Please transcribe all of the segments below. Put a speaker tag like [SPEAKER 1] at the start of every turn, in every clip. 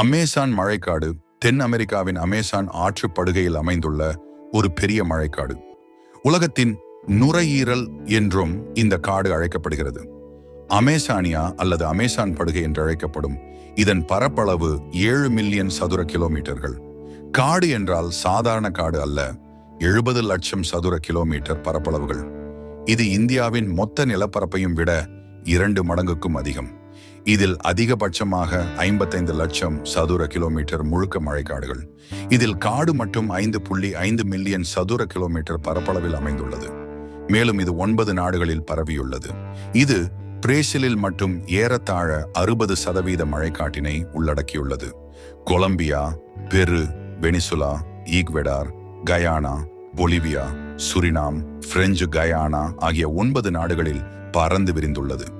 [SPEAKER 1] Amazon மழைக்காடு தென் அமெரிக்காவின் Amazon ஆற்று படுகையில் அமைந்துள்ள ஒரு பெரிய மழைக்காடு. உலகத்தின் நுரையீரல் என்றும் இந்த காடு அழைக்கப்படுகிறது. அமேசானியா அல்லது அமேசான் படுகை என்று அழைக்கப்படும் இதன் பரப்பளவு ஏழு மில்லியன் சதுர கிலோமீட்டர்கள். காடு என்றால் சாதாரண காடு அல்ல எழுபது லட்சம் சதுர கிலோமீட்டர் பரப்பளவுகள். இது இந்தியாவின் மொத்த நிலப்பரப்பையும் விட இரண்டு மடங்குக்கும் அதிகம். இதில் அதிகபட்சமாக ஐம்பத்தைந்து லட்சம் சதுர கிலோமீட்டர் முழுக்க மழைக்காடுகள். இதில் காடு மட்டும் ஐந்து புள்ளி ஐந்து மில்லியன் சதுர கிலோமீட்டர் பரப்பளவில் அமைந்துள்ளது. மேலும் இது ஒன்பது நாடுகளில் பரவியுள்ளது. இது பிரேசிலில் மட்டும் ஏறத்தாழ அறுபது சதவீத மழைக்காட்டினை உள்ளடக்கியுள்ளது. Colombia Peru Venezuela Ecuador Guyana Bolivia Suriname French Guyana ஆகிய ஒன்பது நாடுகளில் பறந்து விரிந்துள்ளது.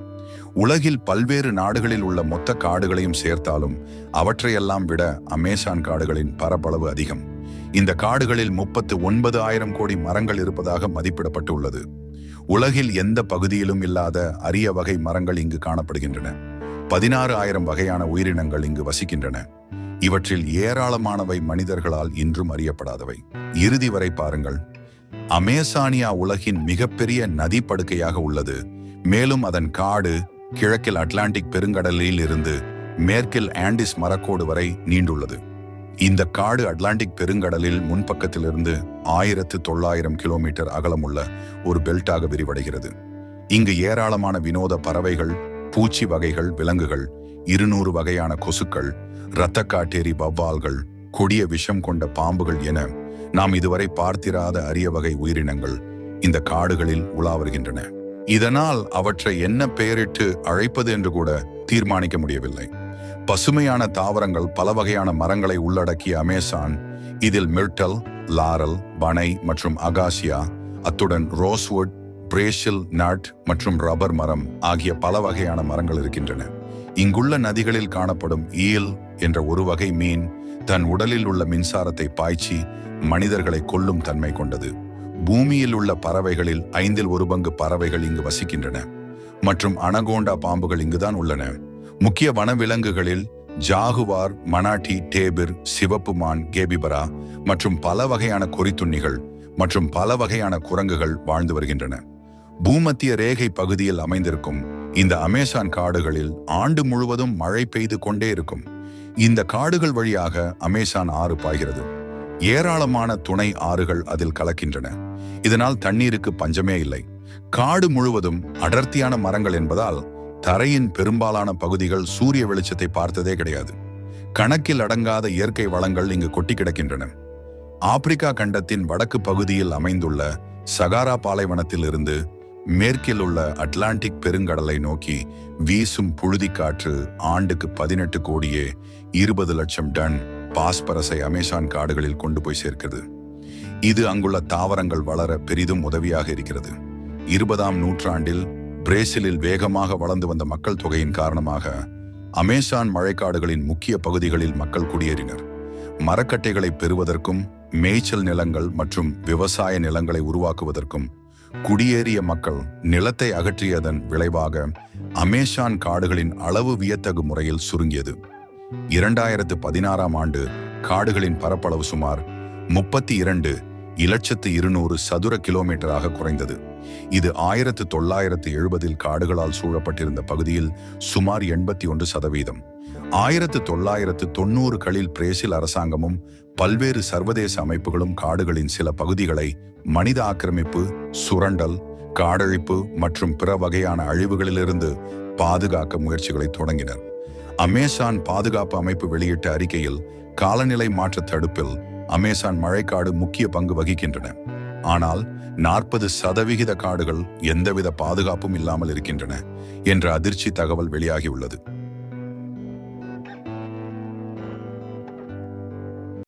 [SPEAKER 1] உலகில் பல்வேறு நாடுகளில் உள்ள மொத்த காடுகளையும் சேர்த்தாலும் அவற்றையெல்லாம் விட அமேசான் காடுகளின் பரப்பளவு அதிகம். இந்த காடுகளில் முப்பத்து ஒன்பது ஆயிரம் கோடி மரங்கள் இருப்பதாக மதிப்பிடப்பட்டுள்ளது. உலகில் எந்த பகுதியிலும் இல்லாத அரிய வகை மரங்கள் இங்கு காணப்படுகின்றன. பதினாறு ஆயிரம் வகையான உயிரினங்கள் இங்கு வசிக்கின்றன. இவற்றில் ஏராளமானவை மனிதர்களால் இன்றும் அறியப்படாதவை. இறுதி வரை பாருங்கள். அமேசானியா உலகின் மிகப்பெரிய நதி படுக்கையாக உள்ளது. மேலும் அதன் காடு கிழக்கில் அட்லாண்டிக் பெருங்கடலில் இருந்து மேற்கில் ஆண்டிஸ் மரக்கோடு வரை நீண்டுள்ளது. இந்த காடு அட்லாண்டிக் பெருங்கடலில் முன்பக்கத்திலிருந்து ஆயிரத்து தொள்ளாயிரம் கிலோமீட்டர் அகலமுள்ள ஒரு பெல்ட்டாக விரிவடைகிறது. இங்கு ஏராளமான வினோத பறவைகள் பூச்சி வகைகள் விலங்குகள் இருநூறு வகையான கொசுக்கள் இரத்தக்காட்டேரி வவ்வால்கள் கொடிய விஷம் கொண்ட பாம்புகள் என நாம் இதுவரை பார்த்திராத அரிய வகை உயிரினங்கள் இந்த காடுகளில் உலா வருகின்றன இதனால் அவற்றை என்ன பெயரிட்டு அழைப்பது என்று கூட தீர்மானிக்க முடியவில்லை. பசுமையான தாவரங்கள் பல வகையான மரங்களை உள்ளடக்கிய அமேசான் இதில் மிர்டல் லாரல் பனை மற்றும் அகாசியா அத்துடன் ரோஸ்வுட் பிரேசில் நட் மற்றும் ரப்பர் மரம் ஆகிய பல வகையான மரங்கள் இருக்கின்றன. இங்குள்ள நதிகளில் காணப்படும் ஈல் என்ற ஒரு வகை மீன் தன் உடலில் உள்ள மின்சாரத்தை பாய்ச்சி மனிதர்களை கொல்லும் தன்மை கொண்டது. பூமியில் உள்ள பறவைகளில் ஐந்தில் ஒரு பங்கு பறவைகள் இங்கு வசிக்கின்றன. மற்றும் அனகோண்டா பாம்புகள் இங்குதான் உள்ளன. முக்கிய வனவிலங்குகளில் ஜாகுவார் மனாட்டி டேபிர் சிவப்பு மான் கேபிபரா மற்றும் பல வகையான கொறித்துண்ணிகள் மற்றும் பல வகையான குரங்குகள் வாழ்ந்து வருகின்றன. பூமத்திய ரேகை பகுதியில் அமைந்திருக்கும் இந்த அமேசான் காடுகளில் ஆண்டு முழுவதும் மழை பெய்து கொண்டே இருக்கும். இந்த காடுகள் வழியாக அமேசான் ஆறு பாய்கிறது. ஏராளமான துணை ஆறுகள் அதில் கலக்கின்றன. இதனால் தண்ணீருக்கு பஞ்சமே இல்லை. காடு முழுவதும் அடர்த்தியான மரங்கள் என்பதால் தரையின் பெரும்பாலான பகுதிகள் சூரிய வெளிச்சத்தை பார்த்ததே கிடையாது. கணக்கில் அடங்காத இயற்கை வளங்கள் இங்கு கொட்டி கிடக்கின்றன. ஆப்பிரிக்கா கண்டத்தின் வடக்கு பகுதியில் அமைந்துள்ள சகாரா பாலைவனத்தில் இருந்து மேற்கில் உள்ள அட்லாண்டிக் பெருங்கடலை நோக்கி வீசும் புழுதிக்காற்று ஆண்டுக்கு பதினெட்டு கோடியே இருபது லட்சம் டன் பாஸ்பரஸை அமேசான் காடுகளில் கொண்டு போய் சேர்க்கிறது. இது அங்குள்ள தாவரங்கள் வளர பெரிதும் உதவியாக இருக்கிறது. இருபதாம் நூற்றாண்டில் பிரேசிலில் வேகமாக வளர்ந்து வந்த மக்கள் தொகையின் காரணமாக அமேசான் மழைக்காடுகளின் முக்கிய பகுதிகளில் மக்கள் குடியேறினர். மரக்கட்டைகளை பெறுவதற்கும் மேய்ச்சல் நிலங்கள் மற்றும் விவசாய நிலங்களை உருவாக்குவதற்கும் குடியேறிய மக்கள் நிலத்தை அகற்றியதன் விளைவாக அமேசான் காடுகளின் அளவு வியத்தகு முறையில் சுருங்கியது. இரண்டாயிரத்து பதினாறாம் ஆண்டு காடுகளின் பரப்பளவு சுமார் முப்பத்தி இரண்டு இலட்சத்து இருநூறு சதுர கிலோமீட்டராக குறைந்தது. இது ஆயிரத்து தொள்ளாயிரத்து எழுபதில் காடுகளால் சூழப்பட்டிருந்த பகுதியில் சுமார் எண்பத்தி ஒன்று சதவீதம். ஆயிரத்து தொள்ளாயிரத்து தொண்ணூறுகளில் பிரேசில் அரசாங்கமும் பல்வேறு சர்வதேச அமைப்புகளும் காடுகளின் சில பகுதிகளை மனித ஆக்கிரமிப்பு சுரண்டல் காடழிப்பு மற்றும் பிற வகையான அழிவுகளிலிருந்து பாதுகாக்க முயற்சிகளை தொடங்கினர். அமேசான் பாதுகாப்பு அமைப்பு வெளியிட்ட அறிக்கையில் காலநிலை மாற்ற தடுப்பில் அமேசான் மழைக்காடு முக்கிய பங்கு வகிக்கின்றன. ஆனால் நாற்பது சதவிகித காடுகள் எந்தவித பாதுகாப்பும் இல்லாமல் இருக்கின்றன என்ற அதிர்ச்சி தகவல் வெளியாகியுள்ளது.